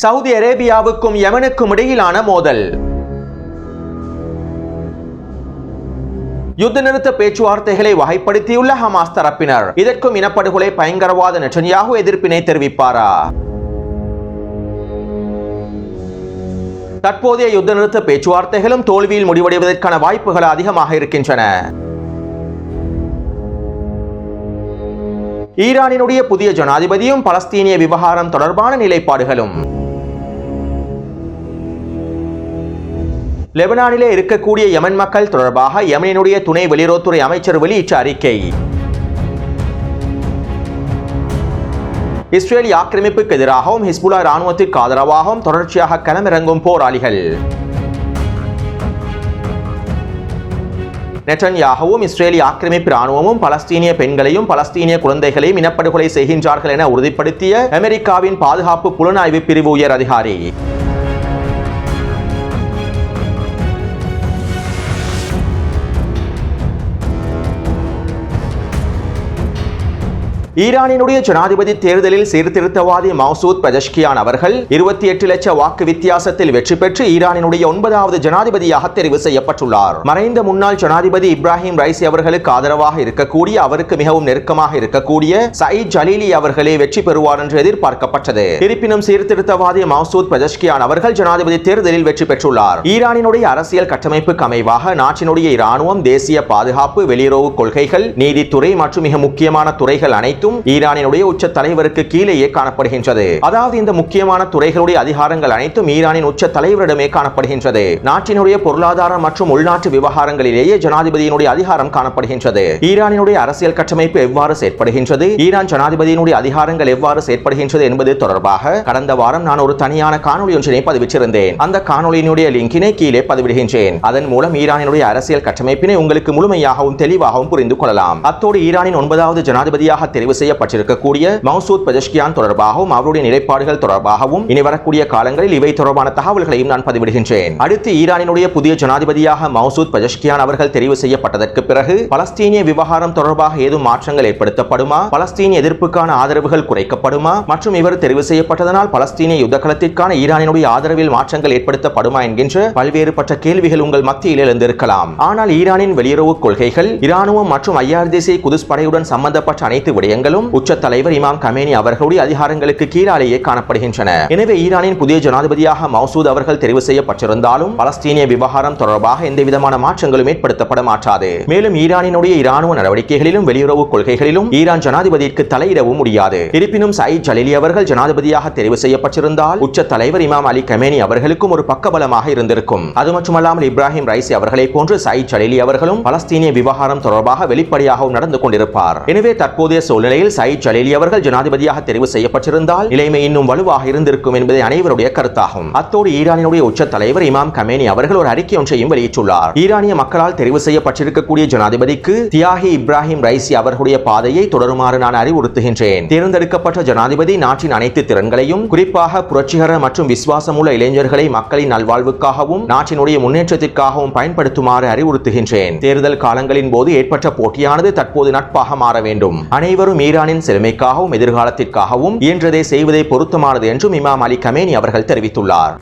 Saudi அரேபியாவுக்கும் யமனுக்கும் இடையிலான மோதல். யுத்த நிறுத்த பேச்சுவார்த்தைகளை வகைப்படுத்தியுள்ள ஹமாஸ் தரப்பினர் இதற்கும் இனப்படுகொலை பயங்கரவாத நெட்டன்யாகு எதிர்ப்பினை தெரிவிப்பாரா? தற்போதைய யுத்த நிறுத்த பேச்சுவார்த்தைகளும் தோல்வியில் முடிவடைவதற்கான வாய்ப்புகள் அதிகமாக இருக்கின்றன. ஈரானினுடைய புதிய ஜனாதிபதியும் பலஸ்தீனிய விவகாரம் தொடர்பான நிலைப்பாடுகளும். லெபனானிலே இருக்கக்கூடிய யமன் மக்கள் தொடர்பாக யமனினுடைய துணை வெளியுறவுத்துறை அமைச்சர் வெளியிட்ட அறிக்கை. இஸ்ரேல் ஆக்கிரமிப்புக்கு எதிராகவும் ஹிஸ்புல்லா ராணுவத்திற்கு ஆதரவாகவும் தொடர்ச்சியாக களமிறங்கும் போராளிகள். நெட்டன்யாகவும் இஸ்ரேலிய ஆக்கிரமிப்பு ராணுவமும் பலஸ்தீனிய பெண்களையும் பலஸ்தீனிய குழந்தைகளையும் இனப்படுகொலை செய்கின்றார்கள் என உறுதிப்படுத்திய அமெரிக்காவின் பாதுகாப்பு புலனாய்வு பிரிவு உயர் அதிகாரி. ஈரானினுடைய ஜனாதிபதி தேர்தலில் சீர்திருத்தவாதி மௌசூத் பஜஷ்கியான் அவர்கள் இருபத்தி எட்டு லட்ச வாக்கு வித்தியாசத்தில் வெற்றி பெற்று ஈரானினுடைய ஒன்பதாவது ஜனாதிபதியாக தெரிவு செய்யப்பட்டுள்ளார். மறைந்த முன்னாள் ஜனாதிபதி இப்ராஹிம் ரைசி அவர்களுக்கு ஆதரவாக இருக்கக்கூடிய அவருக்கு மிகவும் நெருக்கமாக இருக்கக்கூடிய சயீத் ஜலீலி அவர்களே வெற்றி பெறுவார் என்று எதிர்பார்க்கப்பட்டது. இருப்பினும் சீர்திருத்தவாதி மவுசூத் பஜஷ்கியான் அவர்கள் ஜனாதிபதி தேர்தலில் வெற்றி பெற்றுள்ளார். ஈரானினுடைய அரசியல் கட்டமைப்புக்கு அமைவாக நாட்டினுடைய இராணுவம் தேசிய பாதுகாப்பு வெளியுறவு கொள்கைகள் நீதித்துறை மற்றும் மிக முக்கியமான துறைகள் அனைத்தும் அனைத்தும் ஈரானினுடைய உச்ச தலைவருக்கு கீழேயே காணப்படுகின்றது. அதாவது இந்த முக்கியமான துறைகளுடைய அதிகாரங்கள் அனைத்தும் ஈரானின் உச்ச தலைவரிடமே காணப்படுகின்றது. நாட்டினுடைய பொருளாதார மற்றும் உள்நாட்டு விவகாரங்களிலேயே ஜனாதிபதியினுடைய அதிகாரம் காணப்படுகின்றது. ஈரானினுடைய அரசியல் கட்டமைப்பு எவ்வாறு செயற்படுகின்றது? ஈரான் ஜனாதிபதியினுடைய அதிகாரங்கள் எவ்வாறு செயற்படுகின்றது என்பது தொடர்பாக கடந்த வாரம் நான் ஒரு தனியான காணொலி ஒன்றினை பதிவிச்சிருந்தேன் அந்த காணொலியினுடைய லிங்கினை கீழே பதிவிடுகின்றேன். அதன் மூலம் ஈரானினுடைய அரசியல் கட்டமைப்பினை உங்களுக்கு முழுமையாகவும் தெளிவாகவும் புரிந்து கொள்ளலாம். அத்தோடு ஈரானின் ஒன்பதாவது ஜனாதிபதியாக தெரிவு செய்யப்பட்டிருக்கக்கூடிய மௌசூத் பஜஷ்கியான் தொடர்பாகவும் அவருடைய நிலைப்பாடுகள் தொடர்பாகவும் இனி வரக்கூடிய காலங்களில் இவை தொடர்பான தகவல்களையும் நான் பதிவிடுகின்றேன். அடுத்து ஈரானினுடைய புதிய ஜனாதிபதியாக மௌசூத் பஜஷ்கியான் அவர்கள் தெரிவு செய்யப்பட்டதற்கு பிறகு பலஸ்தீனிய விவகாரம் தொடர்பாக ஏதும் மாற்றங்கள் ஏற்படுத்தப்படுமா? பலஸ்தீனிய எதிர்ப்புக்கான ஆதரவுகள் குறைக்கப்படுமா? மற்றும் இவர் தெரிவு செய்யப்பட்டதனால் பலஸ்தீனிய யுத்தகலத்திற்கான ஈரானினுடைய ஆதரவில் மாற்றங்கள் ஏற்படுத்தப்படுமா என்கின்ற பல்வேறுபட்ட கேள்விகள் உங்கள் மத்தியில் எழுந்திருக்கலாம். ஆனால் ஈரானின் வெளியுறவு கொள்கைகள் இராணுவம் மற்றும் ஐஆர்டிசி குதுஸ் படையுடன் சம்பந்தப்பட்ட அனைத்து விடயங்கள் மையங்களும் உச்ச தலைவர் இமாம் கமேனி அவர்களுடைய அதிகாரங்களுக்கு கீழாலேயே காணப்படுகின்றன. எனவே ஈரானின் புதிய ஜனாதிபதியாக மௌசூத் அவர்கள் தெரிவு செய்யப்பட்டிருந்தாலும் பலஸ்தீனிய விவகாரம் தொடர்பாக எந்த விதமான மாற்றங்களும் ஏற்படுத்தப்பட மாட்டாது. மேலும் ஈரானினுடைய இராணுவ நடவடிக்கைகளிலும் வெளியுறவு கொள்கைகளிலும் ஈரான் ஜனாதிபதிக்கு தலையிடவும் முடியாது. இருப்பினும் சயீத் ஜலீலி அவர்கள் ஜனாதிபதியாக தெரிவு செய்யப்பட்டிருந்தால் உச்ச தலைவர் இமாம் அலி கமேனி அவர்களுக்கும் ஒரு பக்கபலமாக இருந்திருக்கும். அது மட்டுமல்லாமல் இப்ராஹிம் ரைசி அவர்களை போன்று சயீத் ஜலீலி அவர்களும் பலஸ்தீனிய விவகாரம் தொடர்பாக வெளிப்படையாகவும் நடந்து கொண்டிருப்பார். எனவே தற்போதைய சூழ்நிலையில் சயீத் ஜலீலி அவர்கள் ஜனாதிபதியாக தெரிவு செய்யப்பட்டிருந்தால் நிலைமை இன்னும் வலுவாக இருந்திருக்கும் என்பதை அனைவருடைய கருத்தாகும். அத்தோடு ஈரானினுடைய உச்ச தலைவர் இமாம் கமேனி அவர்கள் ஒரு அறிக்கை ஒன்றையும் வெளியிட்டுள்ளார். ஈரானிய மக்களால் தெரிவு செய்யப்பட்டிருக்கக்கூடிய ஜனாதிபதிக்கு தியாகி இப்ராஹிம் ரைசி அவர்களுடைய பாதையை தொடருமாறு நான் அறிவுறுத்துகின்றேன். தேர்ந்தெடுக்கப்பட்ட ஜனாதிபதி நாட்டின் அனைத்து திறன்களையும் குறிப்பாக புரட்சிகர மற்றும் விசுவாசமுள்ள இளைஞர்களை மக்களின் நல்வாழ்வுக்காகவும் நாட்டினுடைய முன்னேற்றத்திற்காகவும் பயன்படுத்துமாறு அறிவுறுத்துகின்றேன். தேர்தல் காலங்களின் போது ஏற்பட்ட போட்டியானது தற்போது நட்பாக மாற வேண்டும். அனைவரும் ஈரானின் செழுமைக்காகவும் எதிர்காலத்திற்காகவும் இயன்றதை செய்வதே பொருத்தமானது என்றும் இமாம் அலி கமேனி அவர்கள் தெரிவித்துள்ளார்.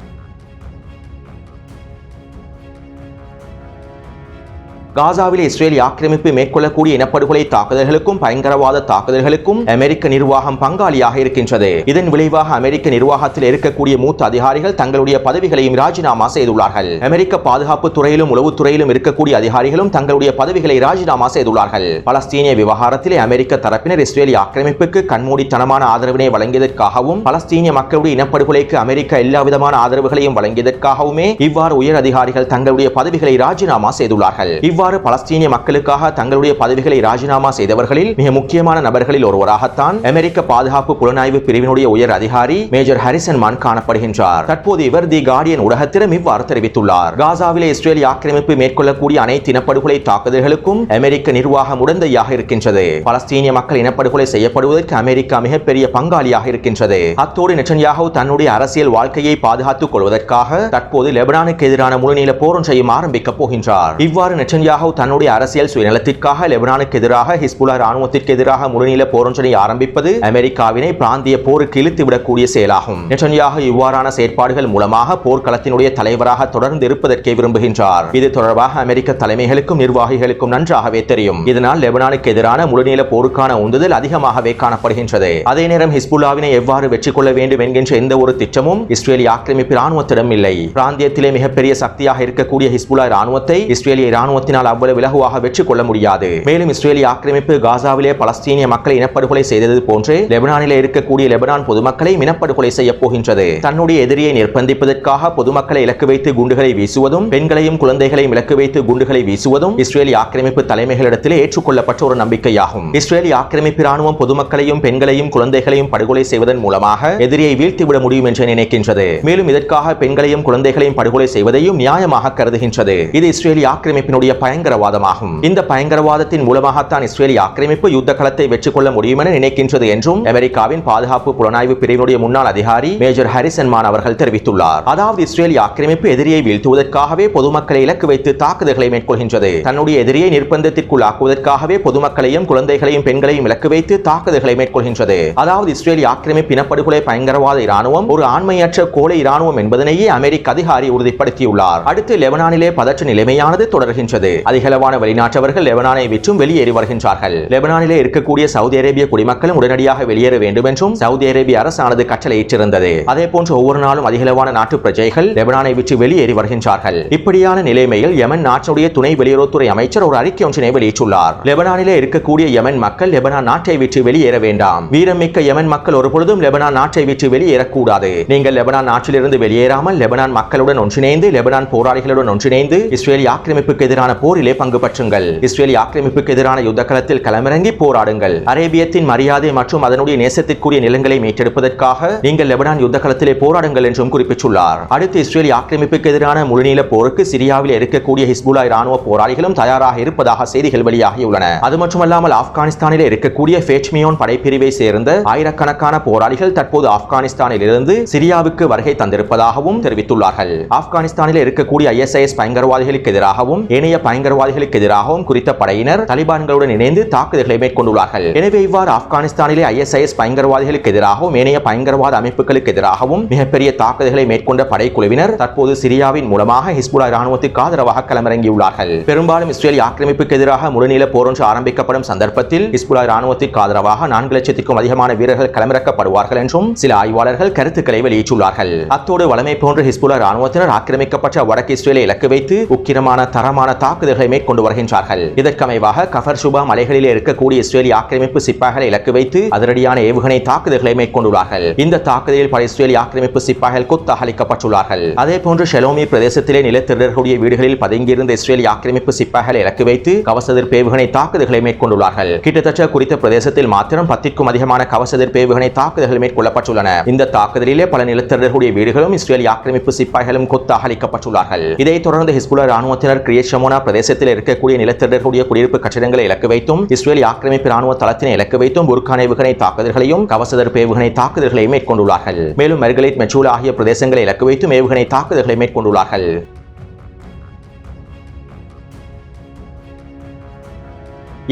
காசாவில் இஸ்ரேல் ஆக்கிரமிப்பு மேற்கொள்ளக்கூடிய இனப்படுகொலை தாக்குதல்களுக்கும் பயங்கரவாத தாக்குதல்களுக்கும் அமெரிக்க நிர்வாகம் பங்காளியாக இருக்கின்றது. இதன் விளைவாக அமெரிக்க நிர்வாகத்தில் இருக்கக்கூடிய மூத்த அதிகாரிகள் தங்களுடைய பதவிகளையும் ராஜினாமா செய்துள்ளார்கள். அமெரிக்க பாதுகாப்பு துறையிலும் உளவுத்துறையிலும் இருக்கக்கூடிய அதிகாரிகளும் தங்களுடைய பதவிகளை ராஜினாமா செய்துள்ளார்கள். பலஸ்தீனிய விவகாரத்திலே அமெரிக்க தரப்பினர் இஸ்ரேல் ஆக்கிரமிப்புக்கு கண்மூடித்தனமான ஆதரவினை வழங்கியதற்காகவும் பலஸ்தீனிய மக்களுடைய இனப்படுகொலைக்கு அமெரிக்கா எல்லா விதமான ஆதரவுகளையும் வழங்கியதற்காகவுமே இவ்வாறு உயர் அதிகாரிகள் தங்களுடைய பதவிகளை ராஜினாமா செய்துள்ளார்கள். இவ்வாறு இவ்வாறு பலஸ்தீனிய மக்களுக்காக தங்களுடைய பதவிகளை ராஜினாமா செய்தவர்களில் மிக முக்கியமான நபர்களில் ஒருவராகத்தான் அமெரிக்க பாதுகாப்பு புலனாய்வு பிரிவினுடைய உயர் அதிகாரி மேஜர் ஹரிசன் மான் காணப்படுகின்றார். தற்போது இவர் தி கார்டியன் ஊடகத்திடம் இவ்வாறு தெரிவித்துள்ளார். காசாவிலே இஸ்ரேல் ஆக்கிரமிப்பு மேற்கொள்ளக்கூடிய அனைத்து இனப்படுகொலை தாக்குதல்களுக்கும் அமெரிக்க நிர்வாகம் உடந்தையாக இருக்கின்றது. பலஸ்தீனிய மக்கள் இனப்படுகொலை செய்யப்படுவதற்கு அமெரிக்கா மிகப்பெரிய பங்காளியாக இருக்கின்றது. அத்தோடு நெச்சன்யாகவ் தன்னுடைய அரசியல் வாழ்க்கையை பாதுகாத்துக் கொள்வதற்காக தற்போது லெபனானுக்கு எதிரான முழுநீள போர் ஒன்றையும் ஆரம்பிக்கப் போகின்றார். இவ்வாறு நெச்சன்யா நேதன்யாகு தன்னுடைய அரசியல் சுயநலத்திற்காக லெபனானுக்கு எதிராக ஹிஸ்புல்லா ராணுவத்திற்கு எதிராக முழுநில போரொன்றினை ஆரம்பிப்பது அமெரிக்காவினை பிராந்திய போருக்கு இழுத்துவிடக்கூடிய செயலாகும். நெட்டன்யாஹு இவ்வாறான செயற்பாடுகள் மூலமாக போர்க்களத்தினுடைய தலைவராக தொடர்ந்து இருப்பதற்கே விரும்புகின்றார். இது தொடர்பாக அமெரிக்க தலைமைகளுக்கும் நிர்வாகிகளுக்கும் நன்றாகவே தெரியும். இதனால் லெபனானுக்கு எதிரான முழுநீள போருக்கான உந்துதல் அதிகமாகவே காணப்படுகின்றது. அதே நேரம் ஹிஸ்புல்லாவினை எவ்வாறு வெற்றி கொள்ள வேண்டும் என்கின்ற எந்த ஒரு திட்டமும் இஸ்ரேலிய ஆக்கிரமிப்பு ராணுவத்திடம் இல்லை. பிராந்தியத்திலே மிகப்பெரிய சக்தியாக இருக்கக்கூடிய ஹிஸ்புல்லா ராணுவத்தை இஸ்ரேலிய ராணுவத்தினால் அவ்வளவு இலகுவாக வெற்றி கொள்ள முடியாது. மேலும் இஸ்ரேலிய ஆக்கிரமிப்பு காசாவிலே பலஸ்தீனிய மக்களை இனப்படுகொலை செய்தது போன்றே லெபனானிலே இருக்கக்கூடிய லெபனான் பொதுமக்களை இனப்படுகொலை செய்ய போகின்றது. தன்னுடைய எதிரியை நிர்பந்திப்பதற்காக பொதுமக்களை இலக்கு வைத்து குண்டுகளை வீசுவதும் பெண்களையும் குழந்தைகளையும் இலக்கு வைத்து குண்டுகளை வீசுவதும் இஸ்ரேலிய ஆக்கிரமிப்பு தலைமைகளிடத்திலே ஏற்றுக்கொள்ளப்பட்ட ஒரு நம்பிக்கையாகும். இஸ்ரேலிய ஆக்கிரமிப்பு ராணுவம் பொதுமக்களையும் பெண்களையும் குழந்தைகளையும் படுகொலை செய்வதன் மூலமாக எதிரியை வீழ்த்திவிட முடியும் என்று நினைக்கின்றது. மேலும் இதற்காக பெண்களையும் குழந்தைகளையும் படுகொலை செய்வதையும் நியாயமாக கருதுகின்றது. இது இஸ்ரேலிய ஆக்கிரமிப்பினுடைய பயங்கரவாதமாகும். இந்த பயங்கரவாதத்தின் மூலமாகத்தான் இஸ்ரேலிய ஆக்கிரமிப்பு யுத்த களத்தை வெற்றி கொள்ள முடியும் என நினைக்கின்றது என்றும் அமெரிக்காவின் பாதுகாப்பு புலனாய்வு பிரிவினுடைய முன்னாள் அதிகாரி மேஜர் ஹாரிசன் மான் அவர்கள் தெரிவித்துள்ளார். அதாவது இஸ்ரேலிய ஆக்கிரமிப்பு எதிரியை வீழ்த்துவதற்காகவே பொதுமக்களை இலக்கு வைத்து தாக்குதல்களை மேற்கொள்கின்றது. தன்னுடைய எதிரியை நிர்பந்தத்திற்குள்ளாக்குவதற்காகவே பொதுமக்களையும் குழந்தைகளையும் பெண்களையும் இலக்கு வைத்து தாக்குதல்களை மேற்கொள்கின்றது. அதாவது இஸ்ரேலிய ஆக்கிரமிப்பு இனப்படுகொலை பயங்கரவாத இராணுவம் ஒரு ஆண்மையற்ற கோலை இராணுவம் என்பதனையே அமெரிக்க அதிகாரி உறுதிப்படுத்தியுள்ளார். அடுத்து லெபனானிலே பதற்ற நிலைமையானது தொடர்கின்றது. அதிகளவான வெளிநாட்டவர்கள் லெபனானை விற்றும் வெளியேறி வருகின்றார்கள் லெபனானிலே இருக்கக்கூடிய சவுதி அரேபிய குடிமக்களும் உடனடியாக வெளியேற வேண்டும் என்றும் சவுதி அரேபிய அரசானது கட்டளையிட்டிருந்தது. அதே போன்று ஒவ்வொரு நாளும் அதிகளவான நாட்டு பிரஜைகள் லெபனானை விட்டு வெளியேறி வருகின்றார்கள் இப்படியான நிலைமையில் யமன் நாட்டுடைய துணை வெளியுறவுத்துறை அமைச்சர் ஒரு அறிக்கை ஒன்றினை வெளியிட்டுள்ளார். லெபனானிலே இருக்கக்கூடிய யமன் மக்கள் லெபனான் நாட்டை விட்டு வெளியேற வேண்டாம். வீரமிக்க யமன் மக்கள் ஒருபொழுதும் லெபனான் நாட்டை விட்டு வெளியேறக்கூடாது. நீங்கள் லெபனான் நாட்டிலிருந்து வெளியேறாமல் லெபனான் மக்களுடன் ஒன்றிணைந்து லெபனான் போராளிகளுடன் ஒன்றிணைந்து இஸ்ரேலிய ஆக்கிரமிப்புக்கு எதிரான போரிலே பங்கு பற்றுங்கள். இஸ்ரேலிய ஆக்கிரமிப்புக்கு எதிரான யுத்த களத்தில் களமிறங்கி போராடுங்கள். அரேபியத்தின் மரியாதை மற்றும் அதனுடைய நேசத்திற்குரிய நிலங்களை மீட்டெடுப்பதற்காக நீங்கள் லெபனான் யுத்த களத்திலே போராடுங்கள் என்றும் குறிப்பிட்டுள்ளார். அடுத்து இஸ்ரேலிய ஆக்கிரமிப்புக்கு எதிரான முழுநீள போருக்கு சிரியாவில் இருக்கக்கூடிய ஹிஸ்புல்லா இராணுவ போராளிகளும் தயாராக இருப்பதாக செய்திகள் வெளியாகியுள்ளன. அது மட்டுமல்லாமல் ஆப்கானிஸ்தானில் இருக்கக்கூடிய ஃபேச்மியோன் படைப்பிரிவை சேர்ந்த ஆயிரக்கணக்கான போராளிகள் தற்போது ஆப்கானிஸ்தானில் இருந்து சிரியாவுக்கு வருகை தந்திருப்பதாகவும் தெரிவித்துள்ளார்கள். ஆப்கானிஸ்தானில் இருக்கக்கூடிய ஐஎஸ்ஐஎஸ் பயங்கரவாதிகளுக்கு எதிராகவும் ஏனைய பயங்கரவாதிகளுக்கு எதிராகவும் குறித்த படையினர் தலிபான்களுடன் இணைந்து தாக்குதல்களை மேற்கொண்டுள்ளார்கள். எனவே இவ்வாறு ஆப்கானிஸ்தானிலே ஐஎஸ்ஐஎஸ் பயங்கரவாதிகளுக்கு எதிராகவும் ஏனைய பயங்கரவாத அமைப்புகளுக்கு எதிராகவும் மிகப்பெரிய தாக்குதல்களை மேற்கொண்ட படைக்குழுவினர் தற்போது சிரியாவின் மூலமாக ஹிஸ்புல்லா ராணுவத்திற்கு ஆதரவாக களமிறங்கியுள்ளார்கள். பெரும்பாலும் இஸ்ரேல் ஆக்கிரமிப்புக்கு எதிராக முழுநீள போரொன்று ஆரம்பிக்கப்படும் சந்தர்ப்பத்தில் ஹிஸ்புல்லா ராணுவத்திற்கு ஆதரவாக நான்கு லட்சத்திற்கும் அதிகமான வீரர்கள் களமிறக்கப்படுவார்கள் என்றும் சில ஆய்வாளர்கள் கருத்துக்களை வெளியிட்டுள்ளார்கள். அத்தோடு வளமை போன்ற ஹிஸ்புல்லா ராணுவத்தினர் ஆக்கிரமிக்கப்பட்ட வடக்கு இஸ்ரேலை இலக்கு வைத்து உக்கிரமான தரமான தாக்குதல் தாக்குதல்களை மேற்கொண்டு வருகின்றார்கள். இதற்கமைவாக கஃபர் சுபா மலைகளிலே இருக்கக்கூடிய இஸ்ரேலிய ஆக்கிரமிப்பு சிப்பாய்களை இலக்கு வைத்து அதிரடியான ஏவுகணை தாக்குதல்களை மேற்கொண்டுள்ளார்கள். இந்த தாக்குதலில் பல இஸ்ரேலிய ஆக்கிரமிப்பு சிப்பாய்கள் குத்தகலிக்கப்பட்டுள்ளார்கள். அதே போன்று ஷெலோமி பிரதேசத்திலே நிலத்திரர்களுடைய வீடுகளில் பதுங்கியிருந்த இஸ்ரேலிய ஆக்கிரமிப்பு சிப்பாய்களை இலக்கு வைத்து கவசதிர் ஏவுகணை தாக்குதல்களை மேற்கொண்டுள்ளார்கள். கிட்டத்தட்ட குறித்த பிரதேசத்தில் மாத்திரம் பத்திற்கும் அதிகமான கவசதிர் ஏவுகணை தாக்குதல்கள் மேற்கொள்ளப்பட்டுள்ளன. இந்த தாக்குதலிலே பல நிலத்திரர்களுடைய வீடுகளும் இஸ்ரேலிய ஆக்கிரமிப்பு சிப்பாய்களும் குத்தகலிக்கப்பட்டுள்ளார்கள். இதைத் தொடர்ந்து ஹிஸ்புல்லா ராணுவத்தினர் கிரியேஷமோனா பிரதேசத்தில் இருக்கக்கூடிய நிலத்திடர்களுடைய குடியிருப்பு கட்டிடங்களை இலக்கு வைத்தும் இஸ்ரேலி ஆக்கிரமிப்பு ராணுவ தளத்தினை இலக்கு வைத்தும் புர்கான் ஏவுகணை தாக்குதல்களையும் கவசதர் ஏவுகணை தாக்குதல்களையும் மேற்கொண்டுள்ளார்கள். மேலும் மெர்கலைட் மெச்சூலா ஆகிய பிரதேசங்களை இலக்கு வைத்தும் ஏவுகணை தாக்குதல்களை மேற்கொண்டுள்ளார்கள்.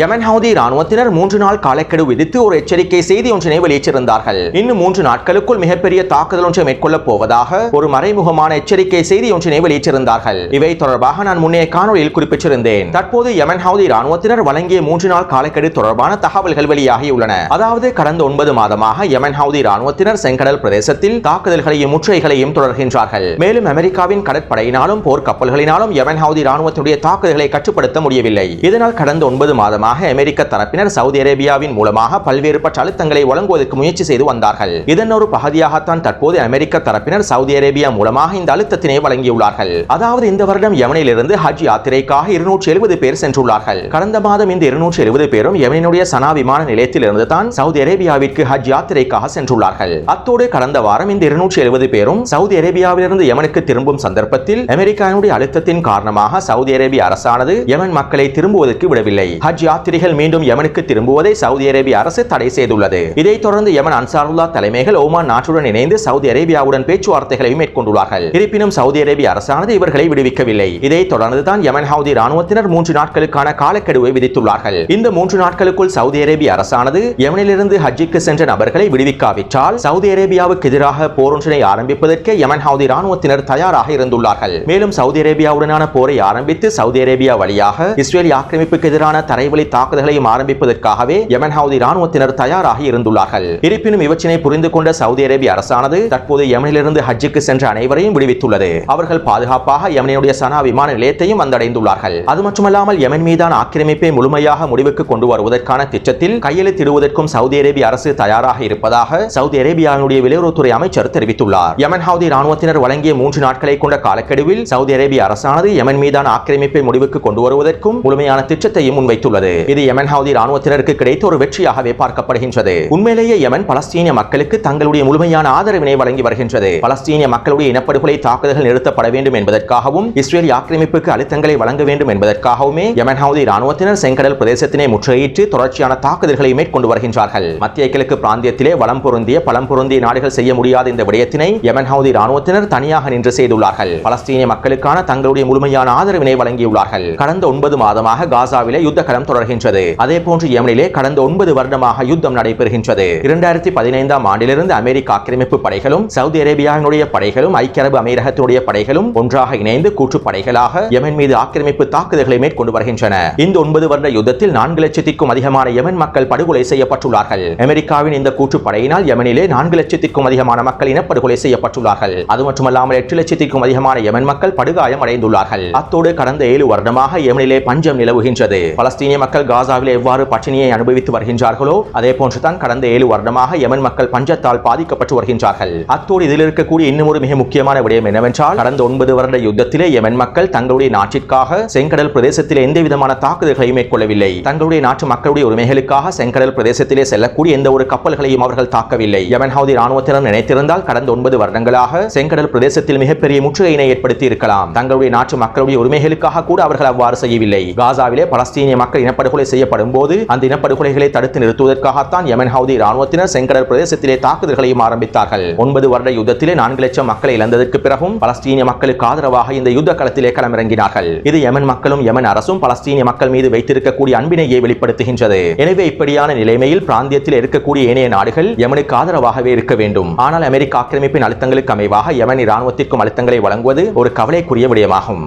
யமன் ஹவுதி ராணுவத்தினர் மூன்று நாள் காலக்கெடு விதித்து ஒரு எச்சரிக்கை செய்தி ஒன்றினை வெளியிட்டிருந்தார்கள். இன்னும் மூன்று நாட்களுக்குள் மிகப்பெரிய தாக்குதல் ஒன்றை மேற்கொள்ளப் போவதாக ஒரு மறைமுகமான எச்சரிக்கை செய்தி ஒன்றினை வெளியிட்டிருந்தார்கள். இவை தொடர்பாக நான் முன்னைய காணொலியில் குறிப்பிட்டிருந்தேன். தற்போது யமன் ஹவுதி ராணுவத்தினர் வழங்கிய மூன்று நாள் காலக்கெடு தொடர்பான தகவல்கள் வெளியாகியுள்ளன. அதாவது கடந்த ஒன்பது மாதமாக யமன் ஹவுதி ராணுவத்தினர் செங்கடல் பிரதேசத்தில் தாக்குதல்களையும் முற்றுகைகளையும் தொடர்கின்றார்கள். மேலும் அமெரிக்காவின் கடற்படையினாலும் போர் கப்பல்களினாலும் யமன் ஹவுதி ராணுவத்தினுடைய தாக்குதல்களை கட்டுப்படுத்த முடியவில்லை. இதனால் கடந்த ஒன்பது காரணமாக அமெரிக்க தரப்பினர் சவுதி அரேபியாவின் மூலமாக பல்வேறுபட்ட அழுத்தங்களை வழங்குவதற்கு முயற்சி செய்து வந்தார்கள். இதன் ஒரு பகுதியாகத்தான் தற்போது அமெரிக்க தரப்பினர் சவுதி அரேபியா மூலமாக இந்த அழுத்தத்தினை வழங்கியுள்ளார்கள். அதாவது இந்த வருடம் யமனிலிருந்து ஹஜ் யாத்திரைக்காக இருநூற்றி எழுபது பேர் சென்றுள்ளார்கள். கடந்த மாதம் இந்த இருநூற்றி எழுபது பேரும் யமனினுடைய சனா விமான நிலையத்திலிருந்து தான் சவுதி அரேபியாவிற்கு ஹஜ் யாத்திரைக்காக சென்றுள்ளார்கள். அத்தோடு கடந்த வாரம் இந்த இருநூற்றி எழுபது பேரும் சவுதி அரேபியாவிலிருந்து யமனுக்கு திரும்பும் சந்தர்ப்பத்தில் அமெரிக்காவினுடைய அழுத்தத்தின் காரணமாக சவுதி அரேபிய அரசானது யமன் மக்களை திரும்புவதற்கு விடவில்லை. ஹஜ் யாத்திரிகள் மீண்டும் யமனுக்கு திரும்புவதை சவுதி அரேபிய அரசு தடை செய்துள்ளது. இதைத் தொடர்ந்து யமன் அன்சாருல்லா தலைமைகள் ஓமான் நாட்டுடன் இணைந்து சவுதி அரேபியாவுடன் பேச்சுவார்த்தைகளை மேற்கொண்டுள்ளார்கள். இருப்பினும் சவுதி அரேபிய அரசானது இவர்களை விடுவிக்கவில்லை. இதைத் தொடர்ந்துதான் யமன் ஹவுதி ராணுவத்தினர் மூன்று நாட்களுக்கான காலக்கெடுவை விதித்துள்ளார்கள். இந்த மூன்று நாட்களுக்குள் சவுதி அரேபிய அரசானது யமனிலிருந்து ஹஜ்ஜிக்கு சென்ற நபர்களை விடுவிக்காவிட்டால் சவுதி அரேபியாவுக்கு எதிராக போரொன்றினை ஆரம்பிப்பதற்கு யமன் ஹவுதி ராணுவத்தினர் தயாராக இருந்துள்ளார்கள். மேலும் சவுதி அரேபியாவுடனான போரை ஆரம்பித்து சவுதி அரேபியா வழியாக இஸ்ரேல் ஆக்கிரமிப்புக்கு எதிரான தரைவழி தாக்குதல்களையும் ஆரம்பிப்பதற்காகவே யமன் ஹவுதி ராணுவத்தினர் தயாராக இருந்துள்ளார்கள். இருப்பினும் இவற்றினை புரிந்து கொண்ட சவுதி அரேபிய அரசானது தற்போது யமனிலிருந்து ஹஜ்ஜுக்கு சென்ற அனைவரையும் விடுவித்துள்ளது. அவர்கள் பாதுகாப்பாக யமனினுடைய சனா விமான நிலையத்தையும் வந்தடைந்துள்ளார்கள். அது மட்டுமல்லாமல் யமன் மீதான ஆக்கிரமிப்பை முழுமையாக முடிவுக்கு கொண்டு வருவதற்கான திட்டத்தில் கையெழுத்திடுவதற்கும் சவுதி அரேபிய அரசு தயாராக இருப்பதாக சவுதி அரேபியாவினுடைய வெளியுறவுத்துறை அமைச்சர் தெரிவித்துள்ளார். யமன் ஹவுதி ராணுவத்தினர் வழங்கிய மூன்று நாட்களை கொண்ட காலக்கெடுவில் சவுதி அரேபிய அரசானது யமன் மீதான ஆக்கிரமிப்பை முடிவுக்கு கொண்டு வருவதற்கும் முழுமையான திட்டத்தையும் முன்வைத்துள்ளது. இது யமன் ஹவுதி ராணுவத்தினருக்கு கிடைத்த ஒரு வெற்றியாகவே பார்க்கப்படுகின்றது. உண்மையிலேயே யமன் பலஸ்தீனிய மக்களுக்கு தங்களுடைய முழுமையான ஆதரவினை வழங்கி வருகின்றது. பலஸ்தீனிய மக்களுடைய இனப்படுகொலை தாக்குதல்கள் நிறுத்தப்பட வேண்டும் என்பதற்காகவும் இஸ்ரேல் ஆக்கிரமிப்புக்கு அழுத்தங்களை வழங்க வேண்டும் என்பதற்காகவுமே யமன் ஹவுதி ராணுவத்தினர் செங்கடல் பிரதேசத்தினை முற்றுகையிட்டு தொடர்ச்சியான தாக்குதல்களை மேற்கொண்டு வருகின்றார்கள். மத்திய கிழக்கு பிராந்தியத்திலே வளம் பொருந்திய பலம் பொருந்திய நாடுகள் செய்ய முடியாத இந்த விடயத்தினை யமன் ஹவுதி ராணுவத்தினர் தனியாக நின்று செய்துள்ளார்கள். பலஸ்தீனிய மக்களுக்கான தங்களுடைய முழுமையான ஆதரவினை வழங்கியுள்ளார்கள். கடந்த ஒன்பது மாதமாக காசாவிலே யுத்த களம் தொடர்கின்றது அதே போன்று யமனிலே கடந்த ஒன்பது வருடமாக யுத்தம் நடைபெறுகின்றது. இரண்டாயிரத்தி பதினைந்தாம் ஆண்டிலிருந்து அமெரிக்க ஆக்கிரமிப்பு படைகளும் சவுதி அரேபியாவினுடைய படைகளும் ஐக்கிய அரபு அமீரகத்தினுடைய படைகளும் ஒன்றாக இணைந்து கூற்றுப்படைகளாக யமன் மீது ஆக்கிரமிப்பு தாக்குதல்களை மேற்கொண்டு வருகின்றன. இந்த ஒன்பது வருட யுத்தத்தில் நான்கு லட்சத்திற்கும் அதிகமான யமன் மக்கள் படுகொலை செய்யப்பட்டுள்ளார்கள். அமெரிக்காவின் இந்த கூற்றுப்படையினால் யமனிலே நான்கு லட்சத்திற்கும் அதிகமான மக்கள் இனப்படுகொலை செய்யப்பட்டுள்ளார்கள். அது மட்டுமல்லாமல் எட்டு லட்சத்திற்கும் அதிகமான யமன் மக்கள் படுகாயம் அடைந்துள்ளார்கள். அத்தோடு கடந்த ஏழு வருடமாக யமனிலே பஞ்சம் நிலவுகின்றது. பலஸ்தீனிய மக்கள் காசாவில் எவ்வாறு பட்டினியை அனுபவித்து வருகின்றார்களோ அதே போன்றுதான் கடந்த ஏழு வருடமாக யமன் மக்கள் பஞ்சத்தால் பாதிக்கப்பட்டு வருகின்றார்கள். அத்தோடு இதில் இருக்கக்கூடிய இன்னும் ஒரு மிக முக்கியமான விடயம் என்னவென்றால் கடந்த ஒன்பது வருட யுத்தத்திலே யமன் மக்கள் தங்களுடைய நாட்டிற்காக செங்கடல் பிரதேசத்தில் எந்த விதமான தாக்குதல்களையும் மேற்கொள்ளவில்லை. தங்களுடைய நாட்டு மக்களுடைய உரிமைகளுக்காக செங்கடல் பிரதேசத்திலே செல்லக்கூடிய எந்த ஒரு கப்பல்களையும் அவர்கள் தாக்கவில்லை. யமன் ஹவுதி ராணுவத்தினர் நினைத்திருந்தால் கடந்த ஒன்பது வருடங்களாக செங்கடல் பிரதேசத்தில் மிகப்பெரிய முற்றுகையினை ஏற்படுத்தி இருக்கலாம். தங்களுடைய நாட்டு மக்களுடைய உரிமைகளுக்காக கூட அவர்கள் அவ்வாறு செய்யவில்லை. காசாவிலே பலஸ்தீனிய மக்கள் இனப்படுகொலை செய்யப்படும் போது அந்த இனப்படுகொலைகளை தடுத்து நிறுத்துவதற்காகத்தான் யமன் ஹவுதி ராணுவத்தினர் செங்கடல் பிரதேசத்திலே தாக்குதல்களையும் ஆரம்பித்தார்கள். ஒன்பது வருட யுத்தத்திலே நான்கு லட்சம் மக்களை இழந்ததற்கு பிறகும் பலஸ்தீனிய மக்களுக்கு ஆதரவாக இந்த யுத்த களத்திலே களமிறங்கினார்கள். இது யமன் மக்களும் யமன் அரசும் பலஸ்தீனிய மக்கள் மீது வைத்திருக்கக்கூடிய அன்பினையே வெளிப்படுத்துகின்றது. எனவே இப்படியான நிலைமையில் பிராந்தியத்தில் இருக்கக்கூடிய ஏனைய நாடுகள் யமனுக்கு ஆதரவாகவே இருக்க வேண்டும். ஆனால் அமெரிக்க ஆக்கிரமிப்பின் அழுத்தங்களுக்கு அமைவாக யமன் இராணுவத்திற்கும் அழுத்தங்களை வழங்குவது ஒரு கவலைக்குரிய விடயமாகும்.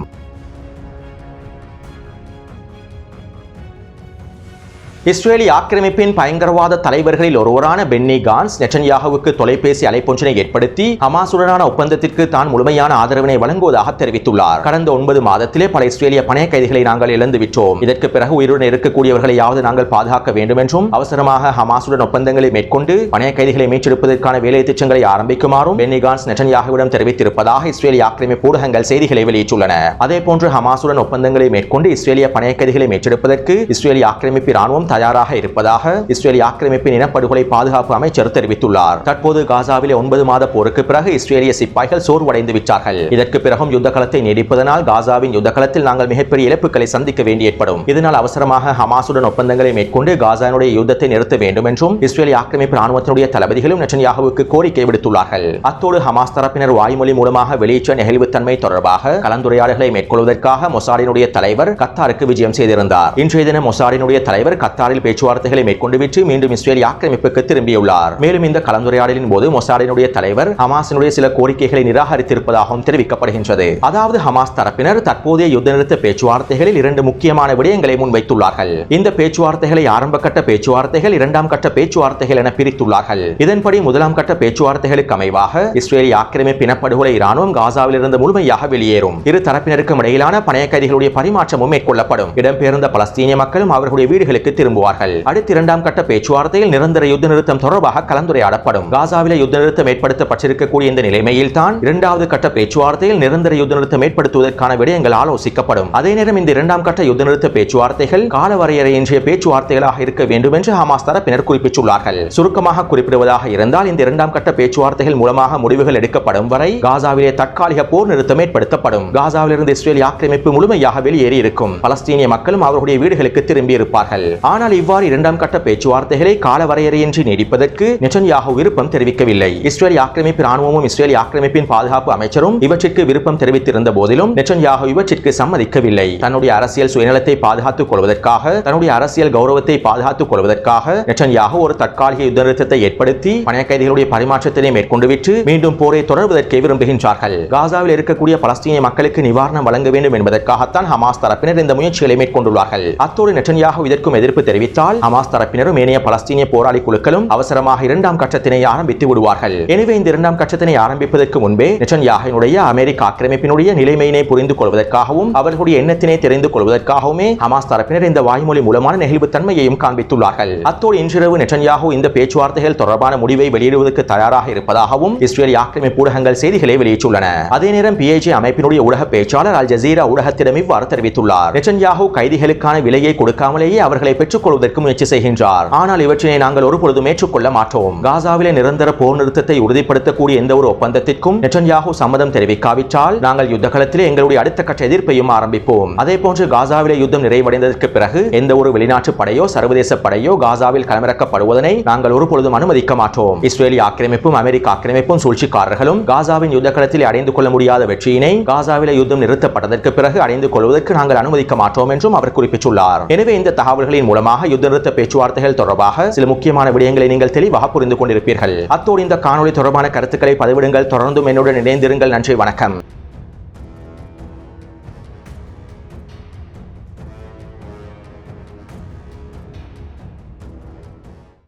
இஸ்ரேலி ஆக்கிரமிப்பின் பயங்கரவாத தலைவர்களில் ஒருவரான பென்னி கான்ஸ் நெட்டன்யாகுவுக்கு தொலைபேசி அழைப்பொன்றினை ஏற்படுத்தி ஹமாசுடனான ஒப்பந்தத்திற்கு தான் முழுமையான ஆதரவினை வழங்குவதாக தெரிவித்துள்ளார். கடந்த ஒன்பது மாதத்திலே பல இஸ்ரேலிய பணைய கைதிகளை நாங்கள் இழந்து விட்டோம். இதற்கு பிறகு உயிருடன் இருக்கக்கூடியவர்களையாவது நாங்கள் பாதுகாக்க வேண்டும் என்றும் அவசரமாக ஹமாசுடன் ஒப்பந்தங்களை மேற்கொண்டு பணைய கைதிகளை மீட்டெடுப்பதற்கான வேலை திட்டங்களை ஆரம்பிக்குமாறும் பென்னி கான்ஸ் நெட்டன்யாகுவிடம் தெரிவித்திருப்பதாக இஸ்ரேலிய ஆக்கிரமிப்பு ஊடகங்கள் செய்திகளை வெளியிட்டுள்ளன. அதே போன்று ஹமாசுடன் ஒப்பந்தங்களை மேற்கொண்டு இஸ்ரேலிய பணைய கைதிகளை மீட்டெடுப்பதற்கு இஸ்ரேலிய ஆக்கிரமிப்பு ராணுவம் தயாராக இருப்பதாக இஸ்ரேலிய ஆக்கிரமிப்பின் இனப்படுகொலை பாதுகாப்பு அமைச்சர் தெரிவித்துள்ளார். தற்போது காசாவிலே ஒன்பது மாத போருக்கு பிறகு இஸ்ரேலிய சிப்பாய்கள் சோர்வடைந்து விட்டார்கள். இதற்கு பிறகும் யுத்த களத்தை நீடிப்பதனால் காசாவின் யுத்த களத்தில் நாங்கள் மிகப்பெரிய இழப்புகளை சந்திக்க வேண்டி ஏற்படும் இதனால் அவசரமாக ஹமாசுடன் ஒப்பந்தங்களை மேற்கொண்டு காசானுடைய யுத்தத்தை நிறுத்த வேண்டும் என்றும் இஸ்ரேலிய ஆக்கிரமிப்பு ராணுவத்தினுடைய தளபதிகளும் நெட்டன்யாகுவுக்கு கோரிக்கை விடுத்துள்ளார்கள். அத்தோடு ஹமாஸ் தரப்பினர் வாய்மொழி மூலமாக வெளியிட்ட நெகிழ்வுத்தன்மை தொடர்பாக கலந்துரையாடல்களை மேற்கொள்வதற்காக மொசாடினுடைய தலைவர் கத்தாருக்கு விஜயம் செய்திருந்தார். இன்றைய தினம் மொசாடினுடைய தலைவர் கத்தார் கத்தாரில் பேச்சுவார்த்தைகளை மேற்கொண்டு விட்டு மீண்டும் இஸ்ரேல் ஆக்கிரமிப்புக்கு திரும்பியுள்ளார். மேலும் இந்த கலந்துரையாடலின் போது மொசாடினுடைய தலைவர் ஹமாஸினுடைய சில கோரிக்கைகளை நிராகரித்திருப்பதாகவும் தெரிவிக்கப்படுகின்றது. அதாவது ஹமாஸ் தரப்பினர் தற்போதைய யுத்த நிறுத்த பேச்சுவார்த்தைகளில் இரண்டு முக்கியமான விடயங்களை முன்வைத்துள்ளார்கள். இந்த பேச்சுவார்த்தைகளை ஆரம்ப கட்ட பேச்சுவார்த்தைகள் இரண்டாம் கட்ட பேச்சுவார்த்தைகள் என பிரித்துள்ளார்கள். இதன்படி முதலாம் கட்ட பேச்சுவார்த்தைகளுக்கு அமைவாக இஸ்ரேலிய ஆக்கிரமிப்பு இனப்படுகொலை இராணுவம் காசாவிலிருந்து முழுமையாக வெளியேறும். இரு தரப்பினருக்கும் இடையிலான பணைய கைதிகளுடைய பரிமாற்றமும் மேற்கொள்ளப்படும். இடம்பெயர்ந்த பலஸ்தீனிய மக்களும் அவர்களுடைய வீடுகளுக்கு திரு விரும்புவார்கள் அடுத்து இரண்டாம் கட்ட பேச்சுவார்த்தையில் நிரந்தர யுத்த நிறுத்தம் தொடர்பாக கலந்துரையாடப்படும். காசாவில யுத்த நிறுத்தம் ஏற்படுத்தப்பட்டிருக்கக்கூடிய இந்த நிலைமையில் தான் இரண்டாவது கட்ட பேச்சுவார்த்தையில் நிரந்தர யுத்த நிறுத்தம் ஏற்படுத்துவதற்கான விடயங்கள் ஆலோசிக்கப்படும். அதே நேரம் இந்த இரண்டாம் கட்ட யுத்த நிறுத்த பேச்சுவார்த்தைகள் காலவரையறையின்றிய பேச்சுவார்த்தைகளாக இருக்க வேண்டும் என்று ஹமாஸ் தரப்பினர் குறிப்பிட்டுள்ளார்கள். சுருக்கமாக குறிப்பிடுவதாக இருந்தால் இந்த இரண்டாம் கட்ட பேச்சுவார்த்தைகள் மூலமாக முடிவுகள் எடுக்கப்படும் வரை காசாவிலே தற்காலிக போர் நிறுத்தம் ஏற்படுத்தப்படும். காசாவிலிருந்து இஸ்ரேல் ஆக்கிரமிப்பு முழுமையாக வெளியேறி இருக்கும் பலஸ்தீனிய மக்களும் அவர்களுடைய வீடுகளுக்கு திரும்பி இருப்பார்கள் ஆனால் இவ்வாறு இரண்டாம் கட்ட பேச்சுவார்த்தைகளை காலவரையறையின்றி நீடிப்பதற்கு நெட்டன்யாகு விருப்பம் தெரிவிக்கவில்லை. இஸ்ரேல் ஆக்கிரமிப்பு ராணுவமும் இஸ்ரேல் ஆக்கிரமிப்பின் பாதுகாப்பு அமைச்சரும் இவற்றிற்கு விருப்பம் தெரிவித்திருந்த போதிலும் நெட்டன்யாகு இவற்றிற்கு சம்மதிக்கவில்லை. தன்னுடைய அரசியல் சுயநலத்தை பாதுகாத்துக் கொள்வதற்காக தன்னுடைய அரசியல் கௌரவத்தை பாதுகாத்துக் கொள்வதற்காக நெட்டன்யாகு ஒரு தற்காலிக யுத்த நிறுத்தத்தை ஏற்படுத்தி பணைய கைதிகளுடைய பரிமாற்றத்தினை மேற்கொண்டுவிட்டு மீண்டும் போரை தொடர்வதற்கே விரும்புகின்றார்கள். காசாவில் இருக்கக்கூடிய பலஸ்தீனிய மக்களுக்கு நிவாரணம் வழங்க வேண்டும் என்பதற்காகத்தான் ஹமாஸ் தரப்பினர் இந்த முயற்சிகளை மேற்கொண்டுள்ளார்கள். அத்தோடு நெட்டன்யாகு இதற்கும் எதிர்ப்பு தெரிவித்தால் ஹமாஸ் தரப்பினரும் ஏனைய பலஸ்தீனிய போராளி குழுக்களும் அவசரமாக இரண்டாம் கட்டத்தினை ஆரம்பித்து விடுவார்கள். எனவே இந்த இரண்டாம் கட்டத்தினை ஆரம்பிப்பதற்கு முன்பே நிச்சன்யாகினுடைய அமெரிக்க ஆக்கிரமிப்பினுடைய நிலைமையினை புரிந்து கொள்வதற்காகவும் அவர்களுடைய எண்ணத்தினை தெரிந்து கொள்வதற்காகவுமே ஹமாஸ் தரப்பினர் இந்த வாய்மொழி மூலமான நெகிழ்வு தன்மையையும் காண்பித்துள்ளார்கள். அத்தோடு இன்றிரவு நெட்டன்யாகு இந்த பேச்சுவார்த்தைகள் தொடர்பான முடிவை வெளியிடுவதற்கு தயாராக இருப்பதாகவும் இஸ்ரேல் ஆக்கிரமிப்பு ஊடகங்கள் செய்திகளை வெளியிட்டுள்ளன. அதே நேரம் பிஐஜி அமைப்பினுடைய ஊடக பேச்சாளர் அல் ஜசீரா ஊடகத்திடம் இவ்வாறு தெரிவித்துள்ளார். நெட்டன்யாகு கைதிகளுக்கான விலையை கொடுக்காமலேயே அவர்களை பெற்றுக் ஏற்றுக்கொள்வதற்கு முயற்சி செய்கின்றார். ஆனால் இவற்றினை நாங்கள் ஒருபொழுதும் ஏற்றுக்கொள்ள மாட்டோம். காசாவிலே நிரந்தர போர் நிறுத்தத்தை உறுதிப்படுத்தக்கூடிய எந்த ஒரு ஒப்பந்தத்திற்கும் நெட்டன்யாகு சம்மதம் தெரிவிக்காவிட்டால் நாங்கள் யுத்த களத்திலே எங்களுடைய அடுத்த கட்ட எதிர்ப்பையும் ஆரம்பிப்போம். அதே போன்று காசாவிலே யுத்தம் நிறைவடைந்ததற்கு பிறகு எந்த ஒரு வெளிநாட்டு படையோ சர்வதேச படையோ காசாவில் களமிறக்கப்படுவதனை நாங்கள் ஒருபொழுதும் அனுமதிக்க மாட்டோம். இஸ்ரேலி ஆக்கிரமிப்பும் அமெரிக்க ஆக்கிரமிப்பும் சூழ்ச்சிக்காரர்களும் காசாவின் யுத்த களத்தில் அடைந்து கொள்ள முடியாத வெற்றியினை காசாவிலே யுத்தம் நிறுத்தப்பட்டதற்கு பிறகு அடைந்து கொள்வதற்கு நாங்கள் அனுமதிக்க மாட்டோம் என்றும் அவர் குறிப்பிட்டுள்ளார். எனவே இந்த தகவல்களின் மூலமாக யுத்த நிறுத்த பேச்சுவார்த்தைகள் தொடர்பாக சில முக்கியமான விடயங்களை நீங்கள் தெளிவாக புரிந்து கொண்டிருப்பீர்கள். அத்தோடு இந்த காணொளி தொடர்பான கருத்துக்களை பதிவிடுங்கள். தொடர்ந்தும் என்னுடன் இணைந்திருங்கள். நன்றி வணக்கம்.